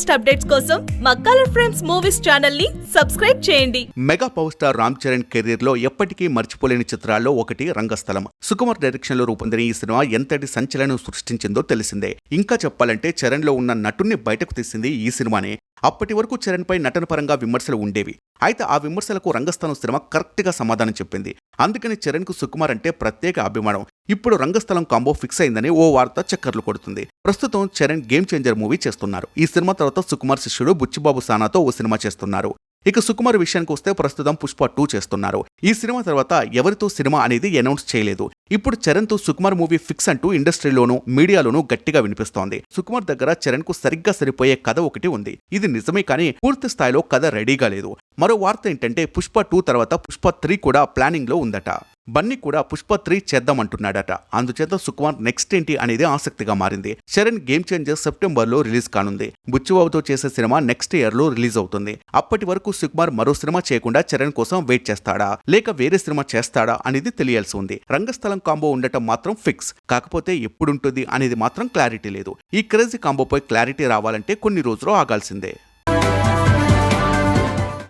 Latest updates కోసం మా colour frames movies ఛానల్ని సబ్స్క్రైబ్ చేయండి. Mega power star Ram Charan కెరీర్లో ఎప్పటికీ మర్చిపోలేని చిత్రాల్లో ఒకటి రంగస్థలం. సుకుమార్ డైరెక్షన్లో రూపొందిన ఈ సినిమా ఎంతటి సంచలనం సృష్టించిందో తెలిసిందే. ఇంకా చెప్పాలంటే చరణ్లో ఉన్న నటుణ్ణి బయటకు తీసింది ఈ సినిమానే. అప్పటి వరకు చరణ్ పై నటన పరంగా విమర్శలు ఉండేవి. అయితే ఆ విమర్శలకు రంగస్థలం సినిమా కరెక్ట్గా సమాధానం చెప్పింది. అందుకని చరణ్కు సుకుమార్ అంటే ప్రత్యేక అభిమానం. ఇప్పుడు రంగస్థలం కాంబో ఫిక్స్ అయిందని ఓ వార్త చక్కర్లు కొడుతుంది. ప్రస్తుతం చరణ్ గేమ్ చేంజర్ మూవీ చేస్తున్నారు. ఈ సినిమా తర్వాత సుకుమార్ శిష్యుడు బుచ్చిబాబు సానాతో ఓ సినిమా చేస్తున్నారు. ఇక సుకుమార్ విషయానికి వస్తే ప్రస్తుతం పుష్ప టూ చేస్తున్నారు. ఈ సినిమా తర్వాత ఎవరితో సినిమా అనేది అనౌన్స్ చేయలేదు. ఇప్పుడు చరణ్తో సుకుమార్ మూవీ ఫిక్స్ అంటూ ఇండస్ట్రీలోనూ మీడియాలోనూ గట్టిగా వినిపిస్తోంది. సుకుమార్ దగ్గర చరణ్కు సరిగ్గా సరిపోయే కథ ఒకటి ఉంది. ఇది నిజమే కానీ పూర్తి స్థాయిలో కథ రెడీగా లేదు. మరో వార్త ఏంటంటే పుష్ప టూ తర్వాత పుష్ప త్రీ కూడా ప్లానింగ్లో ఉందట. బన్నీ కూడా పుష్ప త్రీ చేద్దామంటున్నాడట. అందుచేత సుకుమార్ నెక్స్ట్ ఏంటి అనేది ఆసక్తిగా మారింది. చరణ్ గేమ్ చేంజర్ సెప్టెంబర్లో రిలీజ్ కానుంది. బుచ్చిబాబుతో చేసే సినిమా నెక్స్ట్ ఇయర్లో రిలీజ్ అవుతుంది. అప్పటి వరకు సుకుమార్ మరో సినిమా చేయకుండా చరణ్ కోసం వెయిట్ చేస్తాడా? లేక వేరే సినిమా చేస్తాడా అనేది తెలియాల్సి ఉంది. రంగస్థలం కాంబో ఉండటం మాత్రం ఫిక్స్. కాకపోతే ఎప్పుడుంటుంది అనేది మాత్రం క్లారిటీ లేదు. ఈ క్రేజీ కాంబోపై క్లారిటీ రావాలంటే కొన్ని రోజులు ఆగాల్సిందే.